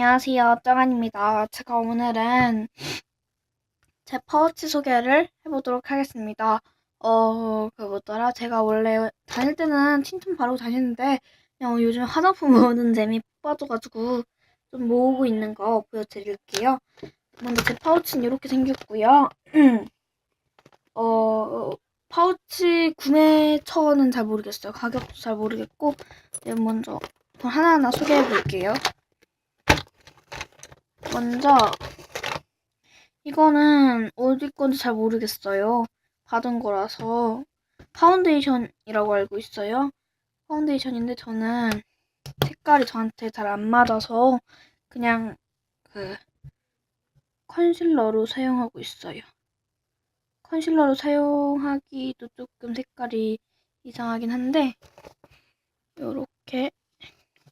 안녕하세요, 정한입니다. 제가 오늘은 제 파우치 소개를 해보도록 하겠습니다. 어, 그 뭐더라? 제가 원래 다닐 때는 틴트 바르고 다녔는데 그냥 요즘 화장품 모으는 재미 푹 빠져가지고 좀 모으고 있는 거 보여드릴게요. 먼저 제 파우치는 이렇게 생겼고요. 어, 파우치 구매처는 잘 모르겠어요. 가격도 잘 모르겠고 네, 먼저 하나하나 소개해 볼게요. 먼저 이거는 어디 건지 잘 모르겠어요. 받은 거라서 파운데이션이라고 알고 있어요. 파운데이션인데 저는 색깔이 저한테 잘 안 맞아서 그냥 그 컨실러로 사용하고 있어요. 컨실러로 사용하기도 조금 색깔이 이상하긴 한데 이렇게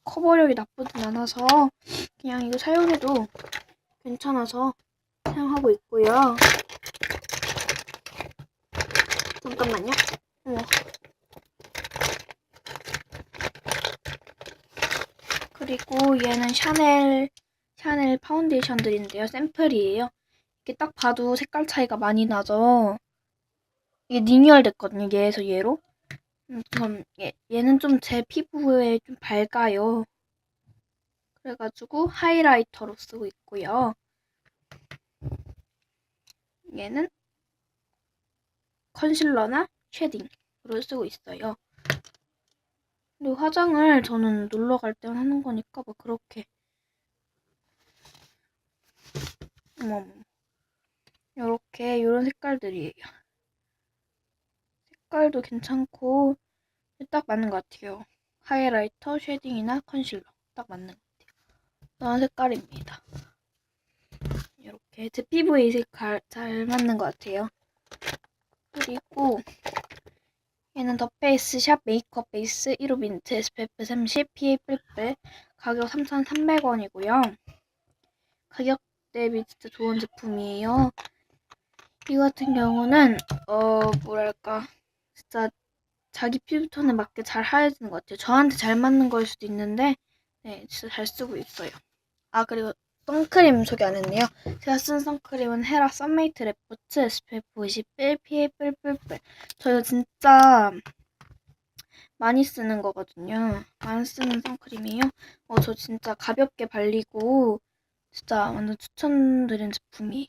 커버력이 나쁘진 않아서 그냥 이거 사용해도 괜찮아서 사용하고 있고요. 잠깐만요. 어머. 그리고 얘는 샤넬 샤넬 파운데이션들인데요. 샘플이에요. 이게 딱 봐도 색깔 차이가 많이 나죠. 이게 리뉴얼 됐거든요. 얘에서 얘로. 음, 전 얘, 얘는 좀 제 피부에 좀 밝아요. 그래가지고 하이라이터로 쓰고 있고요. 얘는 컨실러나 쉐딩으로 쓰고 있어요. 그리고 화장을 저는 놀러 갈 때만 하는 거니까 뭐 그렇게 요렇게 요런 색깔들이에요. 색깔도 괜찮고 딱 맞는 것 같아요. 하이라이터, 쉐딩이나 컨실러 딱 맞는 것 그런 색깔입니다. 이렇게 제 피부에 이 색깔 잘 맞는 것 같아요. 그리고 얘는 더 페이스 샵 메이크업 베이스 1호 민트 SPF 30 PA 뿔뿔 가격 3,300원이고요. 가격 대비 진짜 좋은 제품이에요. 이 같은 경우는 어 뭐랄까 진짜 자기 피부톤에 맞게 잘 하얘지는 것 같아요. 저한테 잘 맞는 걸 수도 있는데 네 진짜 잘 쓰고 있어요. 아 그리고 선크림 소개 안 했네요. 제가 쓴 선크림은 헤라 썬메이트 레포츠 SPF 51 PA 뿔뿔뿔 저 이거 진짜 많이 쓰는 거거든요. 많이 쓰는 선크림이에요. 어, 저 진짜 가볍게 발리고 진짜 완전 추천드리는 제품이에요.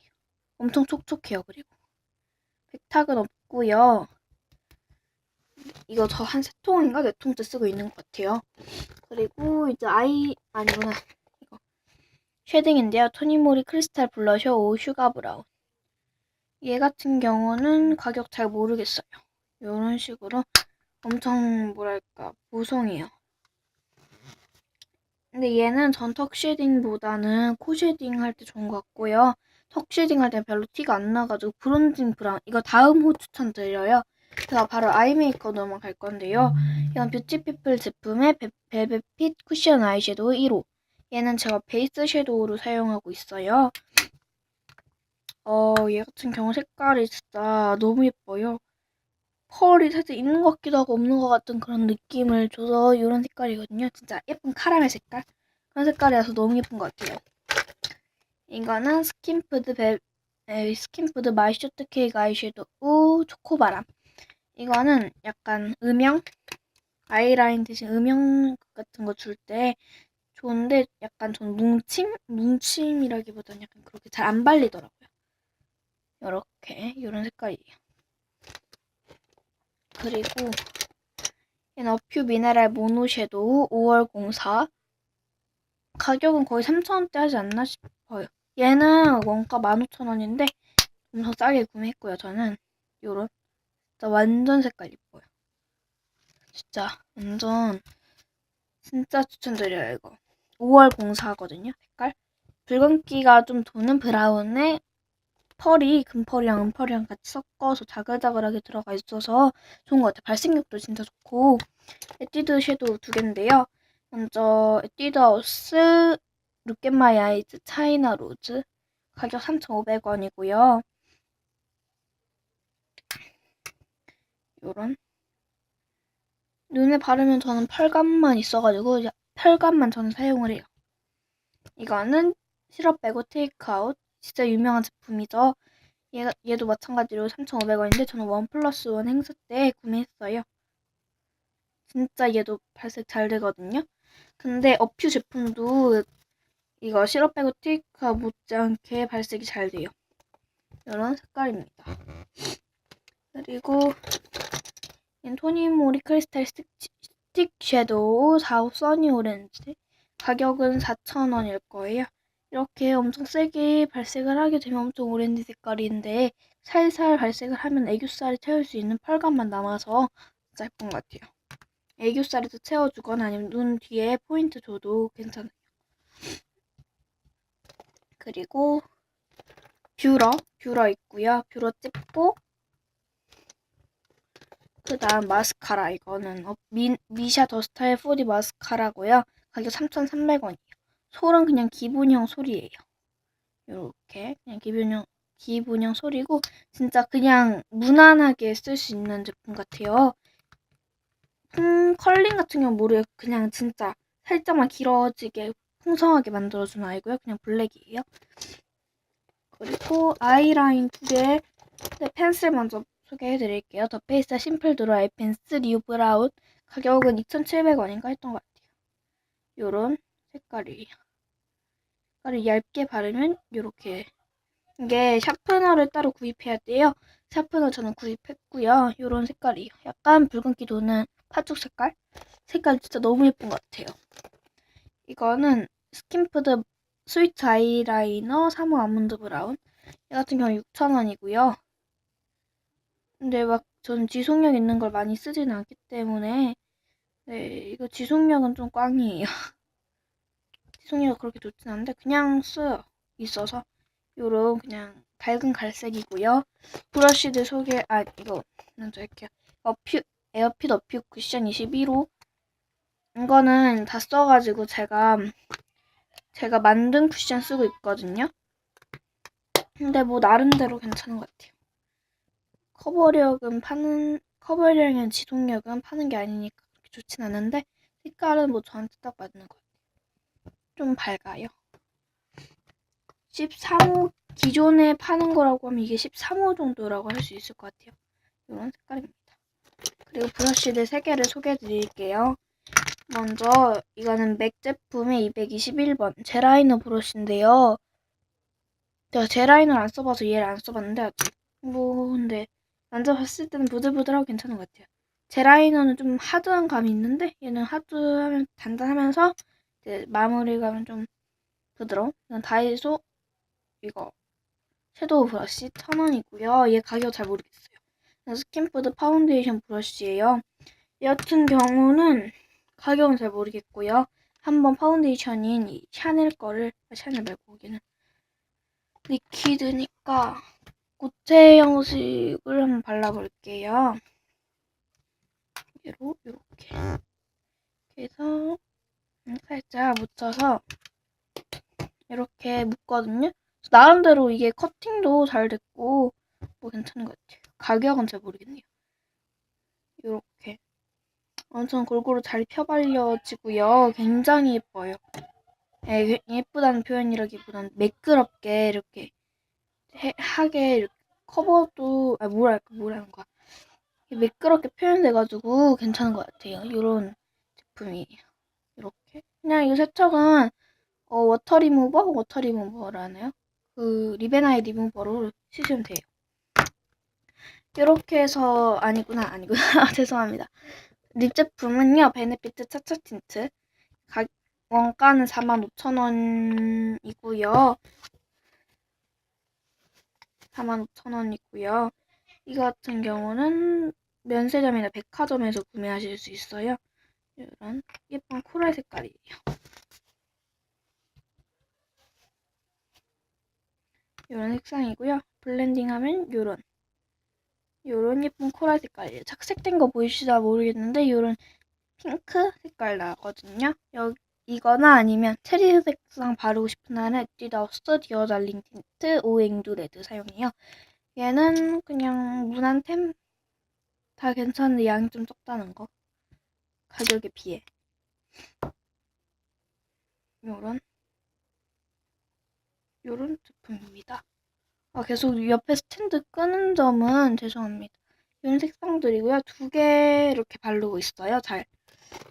엄청 촉촉해요. 그리고 백탁은 없고요. 이거 저 한 세 통인가 네 통째 쓰고 있는 것 같아요. 그리고 이제 아이 아니구나 쉐딩인데요. 토니모리 크리스탈 블러셔 오 슈가 브라운. 얘 같은 경우는 가격 잘 모르겠어요. 이런 식으로 엄청 뭐랄까 보송해요. 근데 얘는 전 턱 쉐딩보다는 코 쉐딩 할 때 좋은 것 같고요. 턱 쉐딩 할 때 별로 티가 안 나가지고 브론징 브라운 이거 다음 호 추천 드려요. 제가 바로 아이 메이커 넘어갈 건데요. 이건 뷰티피플 제품의 베- 벨벳핏 쿠션 아이섀도우 1호. 얘는 제가 베이스 섀도우로 사용하고 있어요. 어, 얘 같은 경우 색깔이 진짜 너무 예뻐요. 펄이 살짝 있는 것 같기도 하고 없는 것 같은 그런 느낌을 줘서 이런 색깔이거든요. 진짜 예쁜 카라멜 색깔. 그런 색깔이라서 너무 예쁜 것 같아요. 이거는 스킨푸드 벨, 에, 스킨푸드 마이쇼트 케이크 아이섀도우 초코바람. 이거는 약간 음영? 아이라인 대신 음영 같은 거 줄 때 좋은데 약간 전 뭉침? 뭉침이라기보다는 약간 그렇게 잘 안 발리더라고요. 요렇게 이런 색깔이에요. 그리고 얘는 어퓨 미네랄 모노 섀도우 5월 04 가격은 거의 3,000원대 하지 않나 싶어요. 얘는 원가 15,000원인데 좀더 싸게 구매했고요. 저는 요런 진짜 완전 색깔 이뻐요. 진짜 완전 진짜 추천드려요 이거. 5월 04거든요. 색깔 붉은기가 좀 도는 브라운에 펄이 금펄이랑 은펄이랑 같이 섞어서 자글자글하게 들어가 있어서 좋은 것 같아요. 발색력도 진짜 좋고 에뛰드 섀도우 두 개인데요. 먼저 에뛰드 하우스 룩앤마이 아이즈 차이나 로즈 가격 3,500원이고요. 요런 눈에 바르면 저는 펄감만 있어가지고 펄감만 저는 사용을 해요. 이거는 시럽 빼고 테이크아웃. 진짜 유명한 제품이죠. 얘, 얘도 마찬가지로 3,500원인데 저는 원 플러스 원 행사 때 구매했어요. 진짜 얘도 발색 잘 되거든요. 근데 어퓨 제품도 이거 시럽 빼고 테이크아웃 못지않게 발색이 잘 돼요. 이런 색깔입니다. 그리고 얘는 토니모리 크리스탈 스틱, 스틱 섀도우 45 써니 오렌지 가격은 4,000원일 거예요. 이렇게 엄청 세게 발색을 하게 되면 엄청 오렌지 색깔인데 살살 발색을 하면 애교살이 채울 수 있는 펄감만 남아서 진짜 예쁜 것 같아요. 애교살이 더 채워주거나 아니면 눈 뒤에 포인트 줘도 괜찮아요. 그리고 뷰러, 뷰러 있고요. 뷰러 찍고 그 다음 마스카라 이거는 어, 미, 미샤 더 스타일 4D 마스카라고요. 가격 3,300원이에요. 솔은 그냥 기본형 솔이에요. 요렇게 그냥 기본형 기본형 솔이고 진짜 그냥 무난하게 쓸 수 있는 제품 같아요. 음, 컬링 같은 경우 모르겠고 그냥 진짜 살짝만 길어지게 풍성하게 만들어준 아이고요. 그냥 블랙이에요. 그리고 아이라인 두 개, 네, 펜슬 먼저 소개해드릴게요. 더 페이스 심플 드로 아이 펜슬 리우 브라운 가격은 2,700원인가 했던 것 같아요. 요런 색깔이에요. 색깔을 얇게 바르면 요렇게 이게 샤프너를 따로 구입해야 돼요. 샤프너 저는 구입했고요. 요런 색깔이에요. 약간 붉은기 도는 파죽 색깔? 색깔 진짜 너무 예쁜 것 같아요. 이거는 스킨푸드 스위트 아이라이너 3호 아몬드 브라운 이 같은 경우 6,000원이고요. 근데 막 저는 지속력 있는 걸 많이 쓰지는 않기 때문에 네, 이거 지속력은 좀 꽝이에요. 지속력이 그렇게 좋진 않은데 그냥 써요. 있어서 요런 그냥 밝은 갈색이고요. 브러쉬들 소개 아 이거 먼저 할게요. 어퓨 에어핏 어퓨 쿠션 21호 이거는 다 써가지고 제가 제가 만든 쿠션 쓰고 있거든요. 근데 뭐 나름대로 괜찮은 것 같아요. 커버력은 파는 커버력이랑 지속력은 파는 게 아니니까 그렇게 좋진 않은데 색깔은 뭐 저한테 딱 맞는 것 같아요. 좀 밝아요. 13호 기존에 파는 거라고 하면 이게 13호 정도라고 할 수 있을 것 같아요. 이런 색깔입니다. 그리고 브러쉬들 3개를 소개해 드릴게요. 먼저 이거는 맥 제품의 221번 제라이너 브러쉬인데요. 제가 제라이너를 안 써봐서 얘를 안 써봤는데 아직 뭐 근데 만져봤을 때는 부들부들하고 괜찮은 것 같아요. 제 라이너는 좀 하드한 감이 있는데 얘는 하드하면 단단하면서 이제 마무리감은 좀 부드러운 다이소 이거 섀도우 브러쉬 1000원이고요. 얘 가격 잘 모르겠어요. 스킨푸드 파운데이션 브러쉬예요. 이 같은 경우는 가격은 잘 모르겠고요. 한번 파운데이션인 이 샤넬 거를 아, 샤넬 말고 거기는 리퀴드니까 고체 형식을 한번 발라볼게요. 얘로 이렇게 해서 살짝 묻혀서 이렇게 묶거든요. 나름대로 이게 커팅도 잘 됐고 뭐 괜찮은 것 같아요. 가격은 잘 모르겠네요. 이렇게 엄청 골고루 잘 펴발려지고요. 굉장히 예뻐요. 예, 예쁘다는 표현이라기보다는 매끄럽게 이렇게 해, 하게 커버도 아 뭐랄까 뭐라는 거야. 매끄럽게 표현돼가지고 괜찮은 것 같아요. 이런 제품이에요. 이렇게 그냥 이 세척은 어, 워터 리무버 워터 리무버라네요. 그 리베나의 리무버로 쓰시면 돼요. 이렇게 해서 아니구나 아니구나 죄송합니다. 립 제품은요 베네피트 차차 틴트 가, 원가는 45,000원이고요. 45,000원이고요. 이 같은 경우는 면세점이나 백화점에서 구매하실 수 있어요. 이런 예쁜 코랄 색깔이에요. 이런 색상이고요. 블렌딩하면 이런 요런 예쁜 코랄 색깔이에요. 착색된 거 보이시나 모르겠는데 요런 핑크 색깔 나거든요. 여기 이거나 아니면 체리 색상 바르고 싶은 날은 에뛰드하우스 디어 달링 틴트 오앵두 레드 사용해요. 얘는 그냥 무난 템 다 괜찮은데 양이 좀 적다는 거. 가격에 비해. 요런 요런 제품입니다. 아, 계속 옆에 스탠드 끄는 점은 죄송합니다. 이런 색상들이고요. 두 개 이렇게 바르고 있어요. 잘.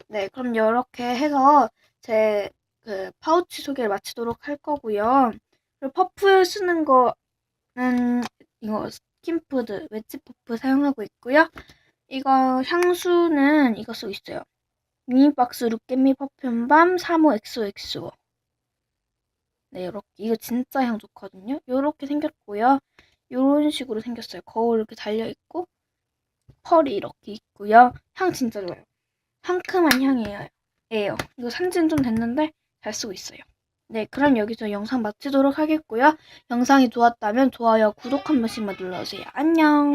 네, 그럼 이렇게 해서 제 그 파우치 소개를 마치도록 할 거고요. 그리고 퍼프 쓰는 거는 이거 스킨푸드 웨지 퍼프 사용하고 있고요. 이거 향수는 이거 쓰고 있어요. 미니박스 룩겟미 퍼퓸밤 3호 XOXO. 네, 이렇게 이거 진짜 향 좋거든요. 이렇게 생겼고요. 이런 식으로 생겼어요. 거울 이렇게 달려 있고 펄이 이렇게 있고요. 향 진짜 좋아요. 상큼한 향이에요. 예요. 이거 산지는 좀 됐는데 잘 쓰고 있어요. 네, 그럼 여기서 영상 마치도록 하겠고요. 영상이 좋았다면 좋아요, 구독 한 번씩만 눌러주세요. 안녕.